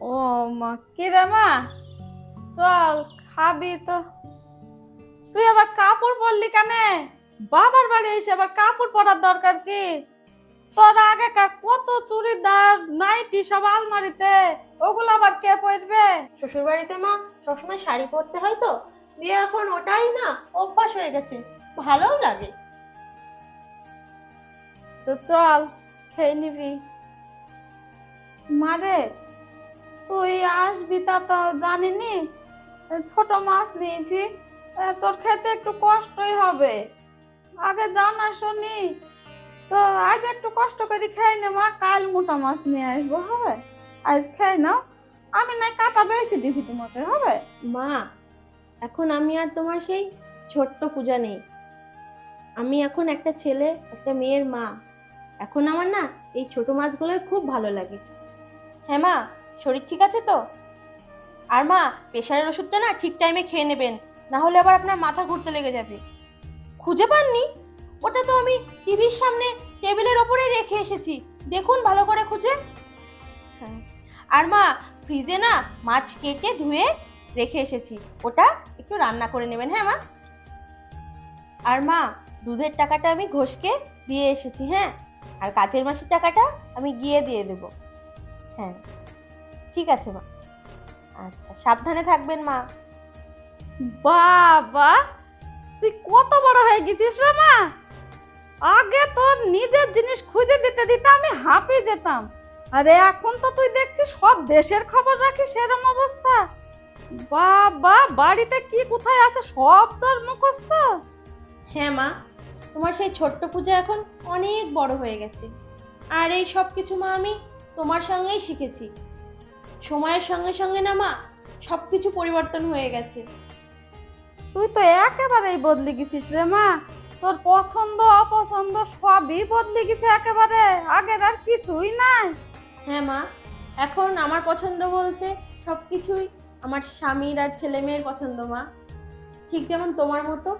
ও মা কি রে মা? চল খাবি তো। তুই আবার কাপড় পরলি কানে? বাবার বাড়ি এসে আবার কাপড় পরার দরকার কি? তোর আগেকার কত চুড়িদার নাইটি সব আলমারিতে ওগুলো আবার কে পরবে? শ্বশুর বাড়িতে মা সবসময় শাড়ি পরতে হয় তো। দিয়ে এখন ওটাই না অভ্যাস হয়ে গেছে। ভালোও লাগে। তো চল খেয়ে নিবি। মারে তুই আসবি তা তো জানিনি। ছোট মাছ নিয়েছি তোর খেতে একটু কষ্টই হবে। আগে জানা শুনি, তো আজ একটু কষ্ট করে খেয়ে নে মা, কাল মোটা মাছ নিয়ে আসব, হবে? আজ খেয়ে নাও। আমি নাই কাটা বেছে দিছি তোমাকে, হবে? মা, এখন আমি আর তোমার সেই ছোট্ট পূজা নেই। আমি এখন একটা ছেলে, একটা মেয়ের মা। এখন আমার না এই ছোট মাছগুলোই খুব ভালো লাগে। হ্যাঁ মা শরীর ঠিক আছে তো? আর মা, প্রেশারের ওষুধটা না ঠিক টাইমে খেয়ে নেবেন, না হলে আবার আপনার মাথা ঘুরতে লেগে যাবে। খুঁজে পাননি? ওটা তো আমি টিভির সামনে টেবিলের ওপরে রেখে এসেছি। দেখুন ভালো করে খুঁজে। হ্যাঁ। আর মা ফ্রিজে না মাছ কেটে ধুয়ে রেখে এসেছি। ওটা একটু রান্না করে নেবেন হ্যাঁ মা? আর মা, দুধের টাকাটা আমি ঘষকে দিয়ে এসেছি হ্যাঁ? আর কাচের মাসের টাকাটা আমি গিয়ে দিয়ে দেব। হ্যাঁ। ঠিক আছে মা। আচ্ছা সাবধানে থাকবেন মা। বাবা তুই কত বড় হয়ে গেছিস রে মা? আগে তোর নিজের জিনিস খুঁজে দিতে দিতে আমি হাঁপিয়ে যেতাম। আরে এখন তো তুই দেখছিস সব দেশের খবর রাখিস এরম অবস্থা। বাবা বাড়িতে কি কোথায় আছে সব তোর মুখস্থ? হ্যাঁ মা তোমার সেই ছোট্ট পূজা এখন অনেক বড় হয়ে গেছে। আর এই সব কিছু মা আমি তোমার সঙ্গেই শিখেছি। সময়ের সঙ্গে সঙ্গে না মা সব কিছু পরিবর্তন হয়ে গেছে। তুই তো একেবারেই বদলে গেছিস রে মা। তোর পছন্দ অপছন্দ সবই বদলে গেছে একেবারে। আগের আর কিছুই নাই। হ্যাঁ মা এখন আমার পছন্দ বলতে সব কিছুই আমার স্বামীর আর ছেলে মেয়ের পছন্দ মা। ঠিক যেমন তোমার মতো